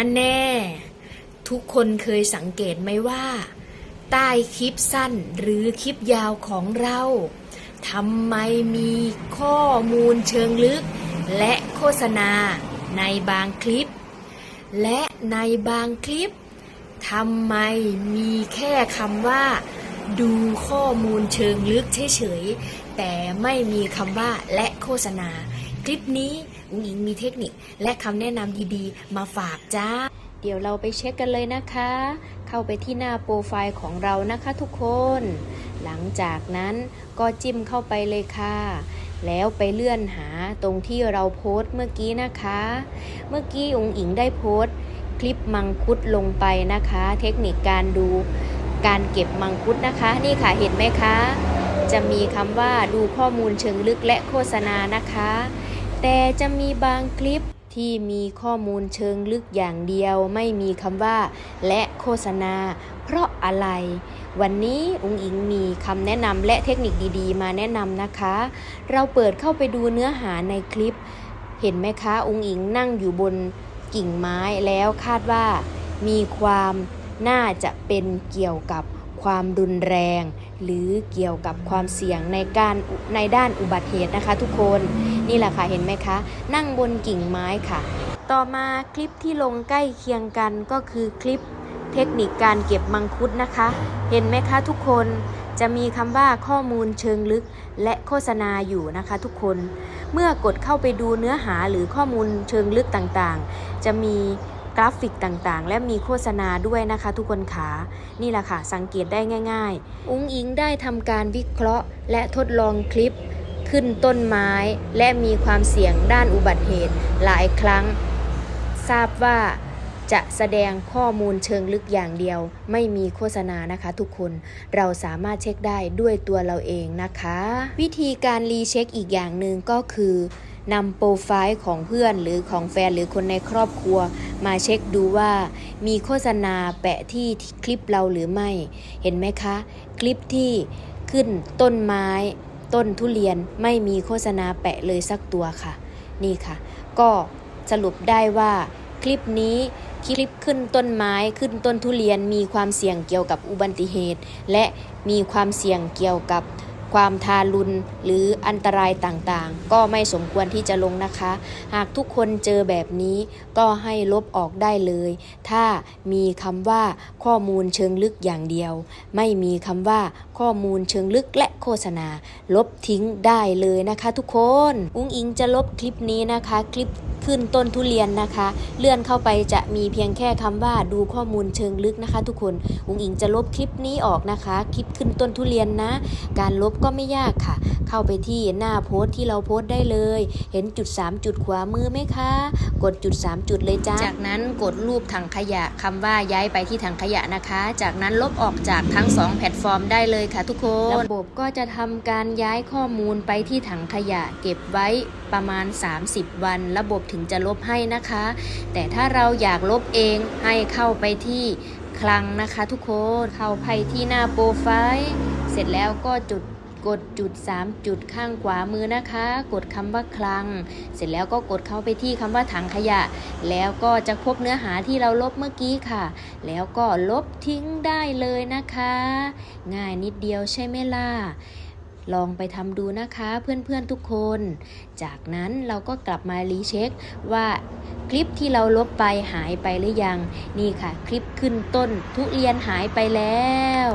ฮันแน่ ทุกคนเคยสังเกตไหมว่า ใต้คลิปสั้นหรือคลิปยาวของเราทำไมมีข้อมูลเชิงลึก และโฆษณาในบางคลิป และในบางคลิปทำไมมีแค่คำว่า ดูข้อมูลเชิงลึกเฉยๆแต่ไม่มีคำว่าและโฆษณา คลิปนี้ อุ๋งอิงมีเทคนิคและคำแนะนำดีๆ มาฝากจ้า เดี๋ยวเราไปเช็คกันเลยนะคะ เข้าไปที่หน้าโปรไฟล์ของเรานะคะทุกคน หลังจากนั้นก็จิ้มเข้าไปเลยค่ะแล้วไปเลื่อนหาตรงที่เราโพสต์เมื่อกี้นะคะ เมื่อกี้อุ๋งอิงได้โพสต์ คลิปมังคุดลงไปนะคะ เทคนิคการดูการเก็บมังคุดนะคะ นี่ค่ะเห็นไหมคะ จะมีคำว่าดูข้อมูลเชิงลึกและโฆษณานะคะ แต่จะมีบางคลิปที่มีข้อมูลเชิงลึกอย่างเดียวไม่มีคำว่า และโฆษณา เพราะอะไร วันนี้อุงอิงมีคำแนะนำและเทคนิคดีๆ มาแนะนำนะคะ เราเปิดเข้าไปดูเนื้อหาในคลิป เห็นไหมคะอุงอิงนั่งอยู่บนกิ่งไม้แล้วคาดว่า มีความน่าจะเป็นเกี่ยวกับ ความรุนแรง หรือเกี่ยวกับความเสี่ยงในการในด้านอุบัติเหตุนะคะ ทุกคนนี่แหละค่ะเห็นไหมคะ นั่งบนกิ่งไม้ค่ะ ต่อมาคลิปที่ลงใกล้เคียงกันก็คือคลิปเทคนิคการเก็บมังคุดนะคะ เห็นไหมคะทุกคนจะมีคำว่าข้อมูลเชิงลึกและโฆษณาอยู่นะคะทุกคน เมื่อกดเข้าไปดูเนื้อหาหรือข้อมูลเชิงลึกต่างๆ จะมี ราฟิกต่างๆ และมีโฆษณาด้วยนะคะทุกคนขานี่แหละค่ะสังเกตได้ง่าย ๆ อุ้งอิงได้ทำการวิเคราะห์ และทดลองคลิป ขึ้นต้นไม้และมีความเสี่ยงด้านอุบัติเหตุหลายครั้ง ทราบว่าจะแสดงข้อมูลเชิงลึกอย่างเดียว ไม่มีโฆษณานะคะทุกคนเราสามารถเช็คได้ด้วยตัวเราเองนะคะ วิธีการรีเช็คอีกอย่างหนึ่งก็คือ นำโปรไฟล์ของเพื่อนหรือของแฟนหรือคนในครอบครัว มาเช็คดูว่ามีโฆษณาแปะที่คลิปเราหรือไม่ เห็นไหมคะ คลิปที่ขึ้นต้นไม้ ต้นทุเรียนไม่มีโฆษณาแปะเลยสักตัวค่ะ นี่ค่ะ ก็สรุปได้ว่าคลิปนี้คลิปขึ้นต้นไม้ขึ้นต้นทุเรียนมีความเสี่ยงเกี่ยวกับอุบัติเหตุ และมีความเสี่ยงเกี่ยวกับ ความทารุณหรืออันตรายต่างๆ ก็ไม่สมควรที่จะลงนะคะ หากทุกคนเจอแบบนี้ก็ให้ลบออกได้เลย ถ้ามีคำว่าข้อมูลเชิงลึกอย่างเดียว ไม่มีคำว่าข้อมูลเชิงลึกและ ฆษณา ลบทิ้งได้เลยนะคะทุกคน อุ้งอิงจะลบคลิปนี้นะคะ คลิปขึ้นต้นทุเรียนนะคะ เลื่อนเข้าไปจะมีเพียงแค่คำว่าดูข้อมูลเชิงลึกนะคะ ทุกคนอุ้งอิงจะลบคลิปนี้ออกนะคะ คลิปขึ้นต้นทุเรียนนะ การลบก็ไม่ยากค่ะ เข้าไปที่หน้าโพสต์ที่เราโพสต์ได้เลย เห็นจุด 3 จุดขวามือไหมคะ กดจุด 3 จุดเลยจ้าจากนั้นกดรูปถังขยะคำว่าย้ายไปที่ถังขยะนะคะ จากนั้นลบออกจากทั้ง 2 แพลตฟอร์มได้เลยค่ะทุกคนระบบก็จะทำการย้ายข้อมูลไปที่ถังขยะเก็บไว้ประมาณ 30 วัน ระบบถึงจะลบให้นะคะ แต่ถ้าเราอยากลบเองให้เข้าไปที่คลังนะคะทุกคน เข้าไปที่หน้าโปรไฟล์ เสร็จแล้วก็จุด กดจุด 3 จุดข้างขวามือนะคะ กดคำว่าคลัง เสร็จแล้วก็กดเข้าไปที่คำว่าถังขยะ แล้วก็จะพบเนื้อหาที่เราลบเมื่อกี้ค่ะ แล้วก็ลบทิ้งได้เลยนะคะ ง่ายนิดเดียวใช่ไหมล่ะลองไปทำดูนะคะเพื่อนๆทุกคน จากนั้นเราก็กลับมารีเช็คว่าคลิปที่เราลบไปหายไปหรือยัง นี่ค่ะ คลิปขึ้นต้นทุเรียนหายไปแล้ว